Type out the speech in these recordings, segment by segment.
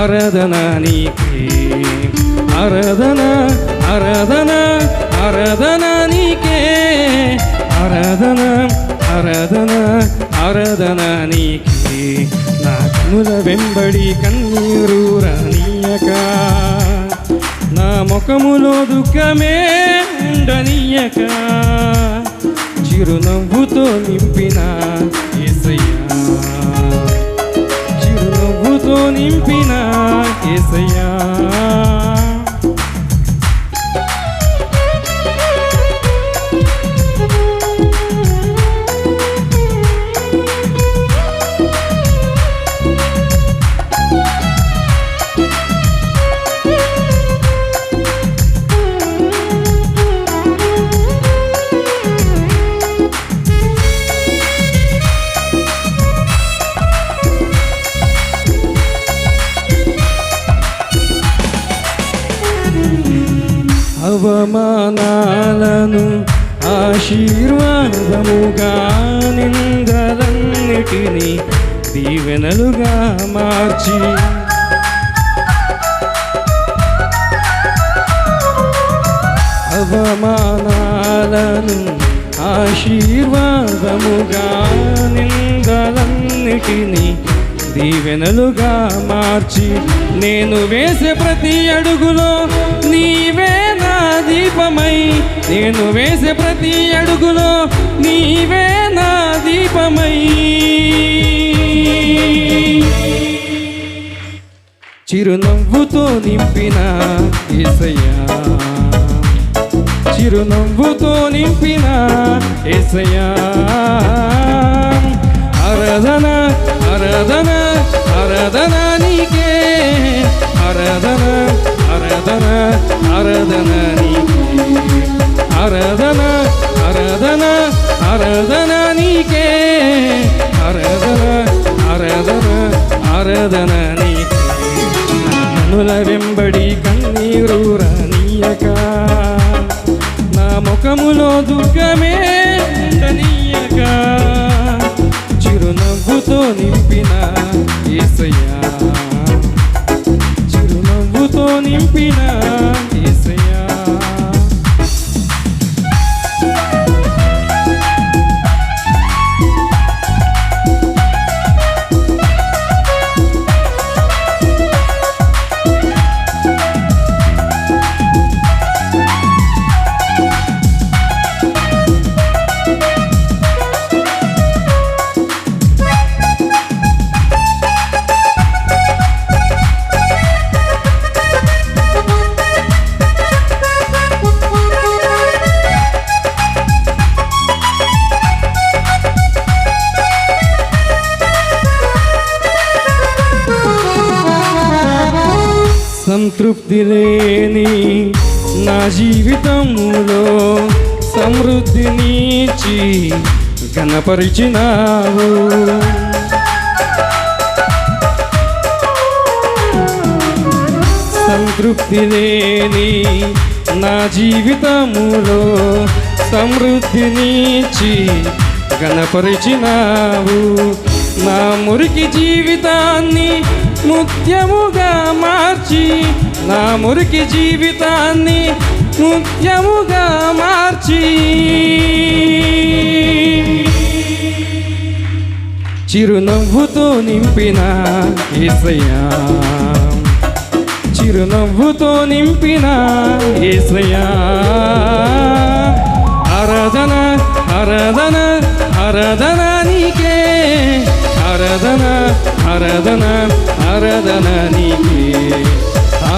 ఆరాధన నీకే. ఆరాధన ఆరాధన ఆరాధన నీకే. ఆరాధన ఆరాధన ఆరాధన నీకే. నా కనుల వెంబడి కన్నీరు రానీయక. నా ముఖములో దుఃఖమే ఉండనీయక. చిరునవ్వుతో నింపిన ఎసయ్యా నింపిన కేసయ్యా. అవమానాలను ఆశీర్వాదముగా నిందలన్నిటినీ దీవెనలుగా మార్చి. అవమానాలను ఆశీర్వాదముగా నిందలన్నిటినీ దీవెనలుగా మార్చి నేను వేసే ప్రతి అడుగులో నీవే నా దీపమై. నేను వేసే ప్రతి అడుగులో నీవే నా దీపమై. చిరునవ్వుతో నింపిన ఏసయ్యా. చిరునవ్వుతో నింపిన ఏసయ్యా. ఆరాధన ఆరాధన ఆరాధన నీకే. ఆరాధన ఆరాధన ఆరాధన నీకే. ఆరాధన ఆరాధన ఆరాధన నీకే. ఆరాధన ఆరాధన ఆరాధన నీకే. కనుల వెంబడి కన్నీరు రానీయక. నా ముఖములో దుఃఖమే ఉండనీయక. నింపిన ఏసయ్యా. తృప్తి లేని నా జీవితములో సమృద్ధినిచ్చి గణపరిచినావు సంతృప్తి లేని నా జీవితములో సమృద్ధినిచ్చి గణపరిచినావు నా మురికి జీవితాన్ని ముత్యముగా మార్చి నా మురికి జీవితాన్ని ముఖ్యముగా మార్చి. చిరునవ్వుతో నింపిన ఏసయ్యా. చిరునవ్వుతో నింపిన ఏసయ్యా. ఆరాధన ఆరాధన ఆరాధన నీకే. ఆరాధన ఆరాధన ఆరాధన నీకే.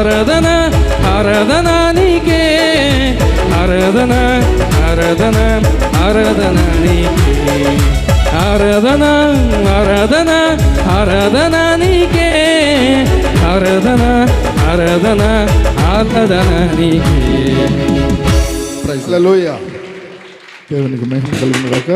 ఆరాధన ఆరాధన నీకే ఆరాధన ఆరాధన ఆరాధన నీకే ఆరాధన ఆరాధన ఆరాధన నీకే ఆరాధన ఆరాధన ఆరాధన నీకే హల్లెలూయా దేవునికి మహిమ కలుగును గాక